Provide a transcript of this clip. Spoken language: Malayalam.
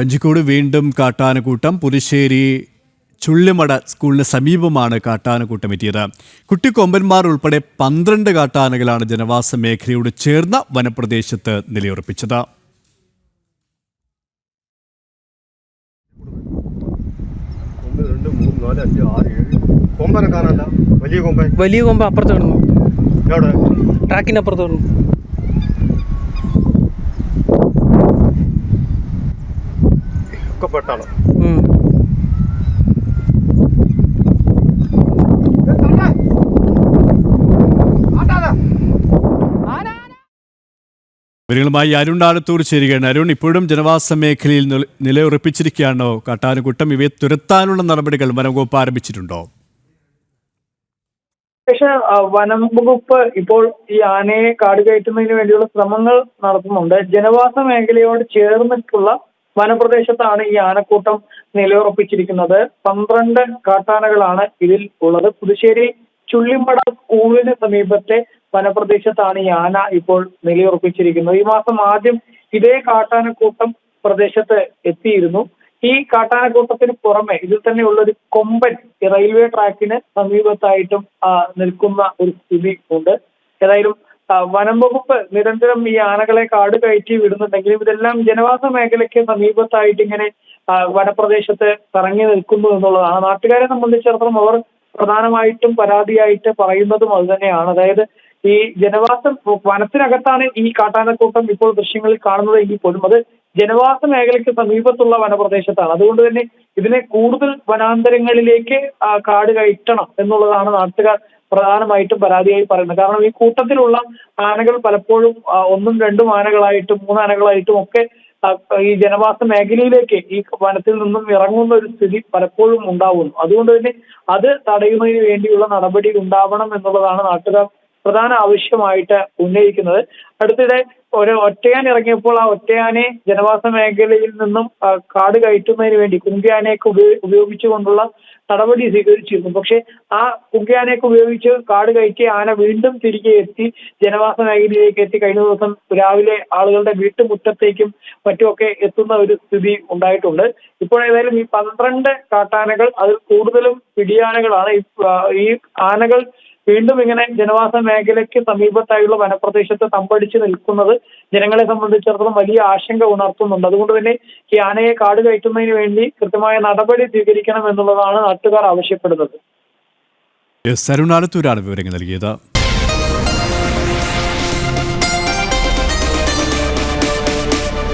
കഞ്ചിക്കോട് വീണ്ടും കാട്ടാനക്കൂട്ടം പുതുശ്ശേരി ചുള്ളിമട സ്കൂളിന് സമീപമാണ് കാട്ടാനക്കൂട്ടം എത്തിയത്. കുട്ടിക്കൊമ്പന്മാർ ഉൾപ്പെടെ പന്ത്രണ്ട് കാട്ടാനകളാണ് ജനവാസ മേഖലയോട് ചേർന്ന വനപ്രദേശത്ത് നിലയുറപ്പിച്ചത്. ഒന്ന് രണ്ട് മൂന്ന് നാല് അഞ്ച് ആറ് ഏഴ്. കൊമ്പനെ വലിയ കൊമ്പൻ വലിയ കൊമ്പ് അപ്പുറത്ത് കിടന്നു. കിടന്നു. പെട്ടാണ് ഉം. വിവരങ്ങളുമായി അരുൺ ആലത്തൂർ ചേരുകയാണ്. അരുൺ ഇപ്പോഴും ജനവാസ മേഖലയിൽ നില- നിലയുറപ്പിച്ചിരിക്കുകയാണോ? കാട്ടാനക്കൂട്ടം ഇവയെ തുരത്താനുള്ള നടപടികൾ വനംവകുപ്പ് ആരംഭിച്ചിട്ടുണ്ടോ? പക്ഷെ വനംവകുപ്പ് വനം വകുപ്പ് ഇപ്പോൾ ഈ ആനയെ കാട് കയറ്റുന്നതിന് വേണ്ടിയുള്ള ശ്രമങ്ങൾ നടത്തുന്നുണ്ട്. ജനവാസ മേഖലയോട് ചേർന്നിട്ടുള്ള വനപ്രദേശത്താണ് ഈ ആനക്കൂട്ടം നിലയുറപ്പിച്ചിരിക്കുന്നത്. പന്ത്രണ്ട് കാട്ടാനകളാണ് ഇതിൽ ഉള്ളത്. പുതുശ്ശേരി ചുള്ളിമട സ്കൂളിന് സമീപത്തെ വനപ്രദേശത്താണ് ഈ ആന ഇപ്പോൾ നിലയുറപ്പിച്ചിരിക്കുന്നത്. ഈ മാസം ആദ്യം ഇതേ കാട്ടാനക്കൂട്ടം പ്രദേശത്ത് എത്തിയിരുന്നു. ഈ കാട്ടാനക്കൂട്ടത്തിന് പുറമെ ഇതിൽ തന്നെയുള്ള ഒരു കൊമ്പൻ റെയിൽവേ ട്രാക്കിന് സമീപത്തായിട്ടും നിൽക്കുന്ന ഒരു സ്ഥിതി ഉണ്ട്. ഏതായാലും വനം വകുപ്പ് നിരന്തരം ഈ ആനകളെ കാട് കയറ്റി വിടുന്നുണ്ടെങ്കിലും ഇതെല്ലാം ജനവാസ മേഖലയ്ക്ക് സമീപത്തായിട്ട് ഇങ്ങനെ വനപ്രദേശത്ത് ഇറങ്ങി നിൽക്കുന്നു എന്നുള്ളതാണ്. നാട്ടുകാരെ സംബന്ധിച്ചിടത്തോളം അവർ പ്രധാനമായിട്ടും പരാതിയായിട്ട് പറയുന്നതും അത് തന്നെയാണ്. അതായത് ഈ ജനവാസം വനത്തിനകത്താണ് ഈ കാട്ടാനക്കൂട്ടം ഇപ്പോൾ ദൃശ്യങ്ങളിൽ കാണുന്നത് എങ്കിൽ പോലും അത് ജനവാസ മേഖലയ്ക്ക് സമീപത്തുള്ള വനപ്രദേശത്താണ്. അതുകൊണ്ട് തന്നെ ഇതിനെ കൂടുതൽ വനാന്തരങ്ങളിലേക്ക് കാട് കയറ്റണം എന്നുള്ളതാണ് നാട്ടുകാർ പ്രധാനമായിട്ടും പരാതിയായി പറയുന്നത്. കാരണം ഈ കൂട്ടത്തിലുള്ള ആനകൾ പലപ്പോഴും ഒന്നും രണ്ടും ആനകളായിട്ടും മൂന്നാനകളായിട്ടും ഒക്കെ ഈ ജനവാസ മേഖലയിലേക്ക് ഈ വനത്തിൽ നിന്നും ഇറങ്ങുന്ന ഒരു സ്ഥിതി പലപ്പോഴും ഉണ്ടാവുന്നു. അതുകൊണ്ട് തന്നെ അത് തടയുന്നതിന് വേണ്ടിയുള്ള നടപടി ഉണ്ടാവണം എന്നുള്ളതാണ് നാട്ടുകാർ പ്രധാന ആവശ്യമായിട്ട് ഉന്നയിക്കുന്നത്. അടുത്തിടെ ഒരു ഒറ്റയാൻ ഇറങ്ങിയപ്പോൾ ആ ഒറ്റയാനെ ജനവാസ മേഖലയിൽ നിന്നും കാട് കയറ്റുന്നതിന് വേണ്ടി കുങ്കിയാനയൊക്കെ ഉപയോഗി ഉപയോഗിച്ചുകൊണ്ടുള്ള നടപടി സ്വീകരിച്ചിരുന്നു. പക്ഷെ ആ കുങ്കിയാനയൊക്കെ ഉപയോഗിച്ച് കാട് കയറ്റി ആന വീണ്ടും തിരികെ എത്തി ജനവാസ മേഖലയിലേക്ക് എത്തി. കഴിഞ്ഞ ദിവസം രാവിലെ ആളുകളുടെ വീട്ടുമുറ്റത്തേക്കും മറ്റുമൊക്കെ എത്തുന്ന ഒരു സ്ഥിതി ഉണ്ടായിട്ടുണ്ട്. ഇപ്പോൾ ഏതായാലും ഈ പന്ത്രണ്ട് കാട്ടാനകൾ അതിൽ കൂടുതലും പിടിയാനകളാണ്. ഈ ആനകൾ വീണ്ടും ഇങ്ങനെ ജനവാസ മേഖലയ്ക്ക് സമീപത്തായുള്ള വനപ്രദേശത്ത് തമ്പടിച്ച് നിൽക്കുന്നത് ജനങ്ങളെ സംബന്ധിച്ചിടത്തോളം വലിയ ആശങ്ക ഉണർത്തുന്നുണ്ട്. അതുകൊണ്ട് തന്നെ ഈ ആനയെ കാട് കയറ്റുന്നതിന് വേണ്ടി കൃത്യമായ നടപടി സ്വീകരിക്കണം എന്നുള്ളതാണ് നാട്ടുകാർ ആവശ്യപ്പെടുന്നത്. ആലത്തൂരാണ് വിവരങ്ങൾ നൽകിയത്.